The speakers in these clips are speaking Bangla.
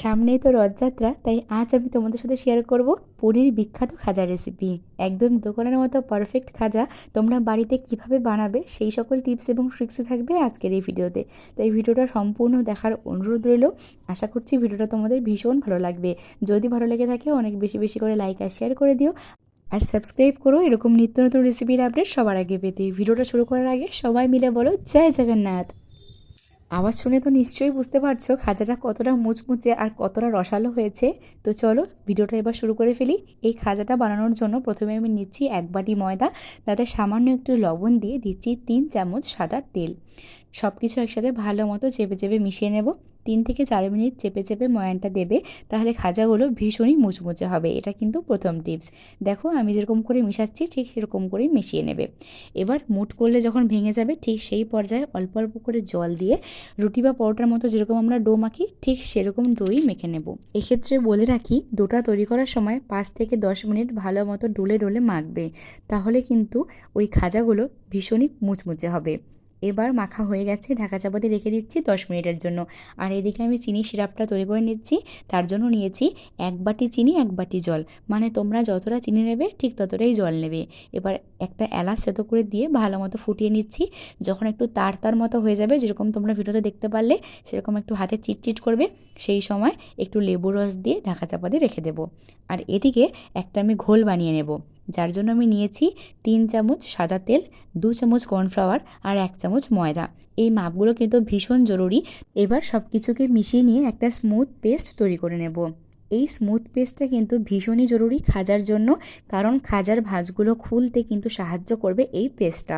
সামনেই তো রথযাত্রা, তাই আজ আমি তোমাদের সাথে শেয়ার করব পুরীর বিখ্যাত খাজা রেসিপি একদম দোকানের মতো পারফেক্ট খাজা তোমরা বাড়িতে কীভাবে বানাবে সেই সকল টিপস এবং ট্রিক্সই থাকবে আজকের এই ভিডিওতে। তাই ভিডিওটা সম্পূর্ণ দেখার অনুরোধ রইল। আশা করছি ভিডিওটা তোমাদের ভীষণ ভালো লাগবে। যদি ভালো লেগে থাকে, অনেক বেশি বেশি করে লাইক আর শেয়ার করে দিও। আর সাবস্ক্রাইব করো, এরকম নিত্য নতুন রেসিপির আপডেট সবার আগে পেতে। ভিডিওটা শুরু করার আগে সবাই মিলে বলো, জয় জগন্নাথ! আওয়াজ শুনে তো নিশ্চয়ই বুঝতে পারছ খাজাটা কতটা মুচমুচে আর কতটা রসালো হয়েছে। তো চলো, ভিডিওটা এবার শুরু করে ফেলি। এই খাজাটা বানানোর জন্য প্রথমে আমি নিচ্ছি এক বাটি ময়দা, তাতে সামান্য একটু লবণ দিয়ে দিচ্ছি তিন চামচ সাদা তেল। সব কিছু একসাথে ভালো মতো চেপে চেপে মিশিয়ে নেব। তিন থেকে চার মিনিট চেপে চেপে ময়ানটা দেবে, তাহলে খাজাগুলো ভীষণই মুচমুচে হবে। এটা কিন্তু প্রথম টিপস। দেখো, আমি যেরকম করে মিশাচ্ছি, ঠিক সেরকম করেই মিশিয়ে নেবে। এবার মুট করলে যখন ভেঙে যাবে, ঠিক সেই পর্যায়ে অল্প অল্প করে জল দিয়ে রুটি বা পরোটার মতো যেরকম আমরা ডো মাখি, ঠিক সেরকম ডোই মেখে নেব। এক্ষেত্রে বলে রাখি, ডোটা তৈরি করার সময় পাঁচ থেকে দশ মিনিট ভালো মতো ডোলে ডোলে মাখবে। তাহলে কিন্তু ওই খাজাগুলো ভীষণই মুচমুচে হবে। এবার মাখা হয়ে গেছে, ঢাকা চাপাতে রেখে দিচ্ছি দশ মিনিটের জন্য। আর এদিকে আমি চিনি সিরাপটা তৈরি করে নিচ্ছি, তার জন্য নিয়েছি এক বাটি চিনি, এক বাটি জল। মানে তোমরা যতটা চিনি নেবে, ঠিক ততটাই জল নেবে। এবার একটা এলাচ সেতো করে দিয়ে ভালো মতো ফুটিয়ে নিচ্ছি। যখন একটু তার তার মতো হয়ে যাবে, যেরকম তোমরা ভিডিওতে দেখতে পারলে, সেরকম একটু হাতে চিটচিট করবে, সেই সময় একটু লেবু রস দিয়ে ঢাকা চাপা দিয়ে রেখে দেবো। আর এদিকে একটা আমি ঘোল বানিয়ে নেব। যার জন্য আমি নিয়েছি তিন চামচ সাদা তেল, দু চামচ কর্নফ্লাওয়ার আর এক চামচ ময়দা। এই মাপগুলো কিন্তু ভীষণ জরুরি। এবার সব কিছুকে মিশিয়ে নিয়ে একটা স্মুথ পেস্ট তৈরি করে নেব। এই স্মুথ পেস্টটা কিন্তু ভীষণই জরুরি খাজার জন্য, কারণ খাজার ভাঁজগুলো খুলতে কিন্তু সাহায্য করবে এই পেস্টটা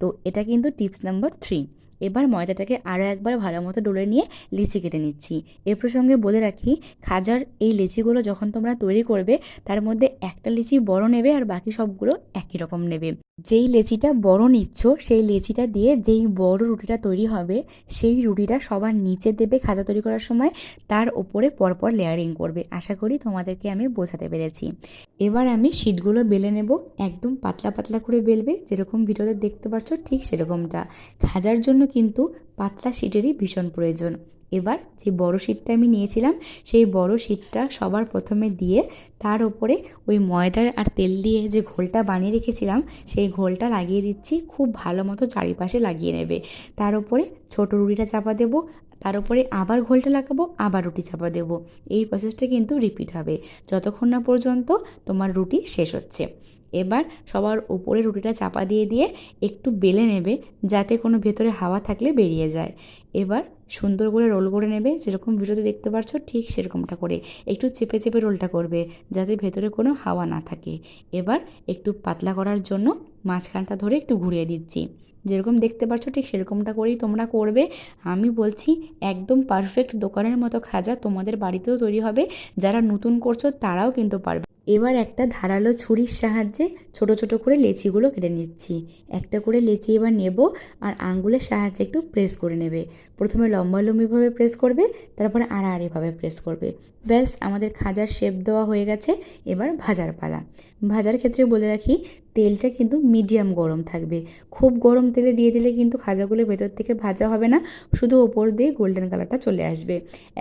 তো এটা কিন্তু টিপস নাম্বার থ্রি এবার ময়দাটাকে আরও একবার ভালো মতো ডলে নিয়ে লিচি কেটে নিচ্ছি। এ প্রসঙ্গে বলে রাখি, খাজার এই লিচিগুলো যখন তোমরা তৈরি করবে, তার মধ্যে একটা লিচি বড় নেবে আর বাকি সবগুলো একই রকম নেবে। যেই লেচিটা বড় নিচ্ছ, সেই লেচিটা দিয়ে যেই বড় রুটিটা তৈরি হবে, সেই রুটিটা সবার নিচে দেবে খাজা তৈরি করার সময়। তার ওপরে পরপর লেয়ারিং করবে। আশা করি তোমাদেরকে আমি বোঝাতে পেরেছি। এবার আমি শিটগুলো বেলে নেব। একদম পাতলা পাতলা করে বেলবে, যেরকম ভিডিওতে দেখতে পাচ্ছ ঠিক সেরকমটা। খাজার জন্য কিন্তু পাতলা শিটেরই ভীষণ প্রয়োজন। এবার যে বড় শিটটা আমি নিয়েছিলাম, সেই বড় শিটটা সবার প্রথমে দিয়ে তার ওপরে ওই ময়দার আর তেল দিয়ে যে ঘোলটা বানিয়ে রেখেছিলাম, সেই ঘোলটা লাগিয়ে দিচ্ছি, খুব ভালো মতো চারিপাশে লাগিয়ে নেবে। তার উপরে ছোটো রুটিটা চাপা দেবো, তার উপরে আবার ঘোলটা লাগাবো, আবার রুটি চাপা দেবো। এই প্রসেসটা কিন্তু রিপিট হবে। যতক্ষণ না পর্যন্ত তোমার রুটি শেষ হচ্ছে। এবার সবার উপরে রুটিটা চাপা দিয়ে দিয়ে একটু বেলে নেবে, যাতে কোনো ভেতরে হাওয়া থাকলে বেরিয়ে যায়। এবার সুন্দর করে রোল করে নেবে। যেরকম ভিডিওতে দেখতে পাচ্ছ ঠিক সেরকমটা করে। একটু চেপে চেপে রোলটা করবে, যাতে ভেতরে কোনো হাওয়া না থাকে। এবার একটু পাতলা করার জন্য মাঝখানটা ধরে একটু ঘুরিয়ে দিচ্ছি। যেরকম দেখতে পাচ্ছ ঠিক সেরকমটা করেই তোমরা করবে। আমি বলছি, একদম পারফেক্ট দোকানের মতো খাজা তোমাদের বাড়িতেও তৈরি হবে। যারা নতুন করছ, তারাও কিন্তু পারবে। এবার একটা ধারালো ছুরির সাহায্যে ছোট ছোট করে লেচিগুলো কেটে নিচ্ছি। একটা করে লেচি এবার নেব, আর আঙ্গুলের সাহায্যে একটু প্রেস করে নেবে। প্রথমে লম্বা লম্বিভাবে প্রেস করবে, তারপরে আড়াআড়িভাবে প্রেস করবে। ব্যাস, আমাদের খাজার শেপ দেওয়া হয়ে গেছে, এবার ভাজার পালা। ভাজার ক্ষেত্রে বলে রাখি, তেলটা কিন্তু মিডিয়াম গরম থাকবে। খুব গরম তেলে দিয়ে দিলে কিন্তু খাজাগুলো ভেতর থেকে ভাজা হবে না, শুধু ওপর দিয়ে গোল্ডেন কালারটা চলে আসবে।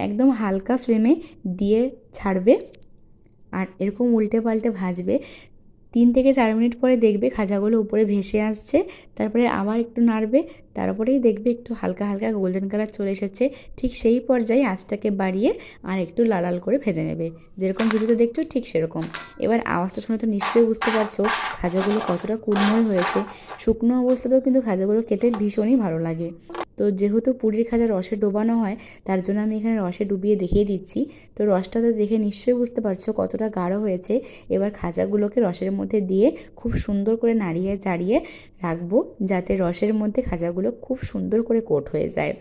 একদম হালকা ফ্লেমে দিয়ে ছাড়বে, আর এরকম উল্টে পাল্টে ভাজবে তিন থেকে চার মিনিট পরে দেখবে খাজাগুলো উপরে ভেসে আসছে, তারপরে আবার একটু নাড়বে, তারপরেই দেখবে একটু হালকা হালকা গোল্ডেন কালার চলে এসেছে। ঠিক সেই পর্যায়ে আঁচটাকে বাড়িয়ে আর একটু লাল লাল করে ভেজে নেবে। যেরকম ভিডিওতে দেখছ ঠিক সেরকম। এবার আওয়াজটা শুনে তো নিশ্চয়ই বুঝতে পারছ খাজাগুলো কতটা কুড়ময় হয়েছে। শুকনো অবস্থাতেও কিন্তু খাজাগুলো খেতে ভীষণই ভালো লাগে। তো যেহেতু পুরীর খাজা রসে ডোবানো হয়, তার জন্য আমি এখানে রসে ডুবিয়ে দেখিয়ে দিচ্ছি। তো রসটা তো দেখে নিশ্চয়ই বুঝতে পারছ কতটা গাঢ় হয়েছে। এবার খাজাগুলোকে রসের মধ্যে দিয়ে খুব সুন্দর করে নাড়িয়ে চাড়িয়ে রাখব, যাতে রসের মধ্যে খাজাগুলো খুব সুন্দর করে কোট হয়ে যায়।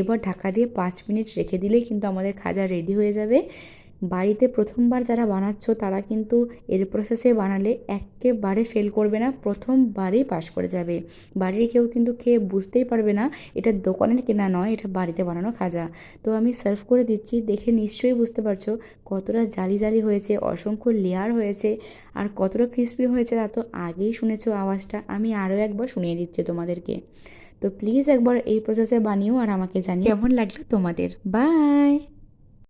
এবার ঢাকা দিয়ে পাঁচ মিনিট রেখে দিলেই কিন্তু আমাদের খাজা রেডি হয়ে যাবে। বাড়িতে প্রথমবার যারা বানাচ্ছ, তারা কিন্তু এর প্রসেসে বানালে একেবারে ফেল করবে না, প্রথমবারেই পাশ করে যাবে। বাড়ির কেউ কিন্তু খেয়ে বুঝতেই পারবে না, এটা দোকানের কেনা নয়, এটা বাড়িতে বানানো খাজা। তো আমি সার্ভ করে দিচ্ছি, দেখে নিশ্চয়ই বুঝতে পারছ কতটা জালি জালি হয়েছে, অসংখ্য লেয়ার হয়েছে, আর কতটা ক্রিস্পি হয়েছে তা তো আগেই শুনেছো আওয়াজটা, আমি আরও একবার শুনিয়ে দিচ্ছি তোমাদেরকে। তো প্লিজ একবার এই প্রসেসে বানিও আর আমাকে জানিয়ে কেমন লাগল তোমাদের। বাই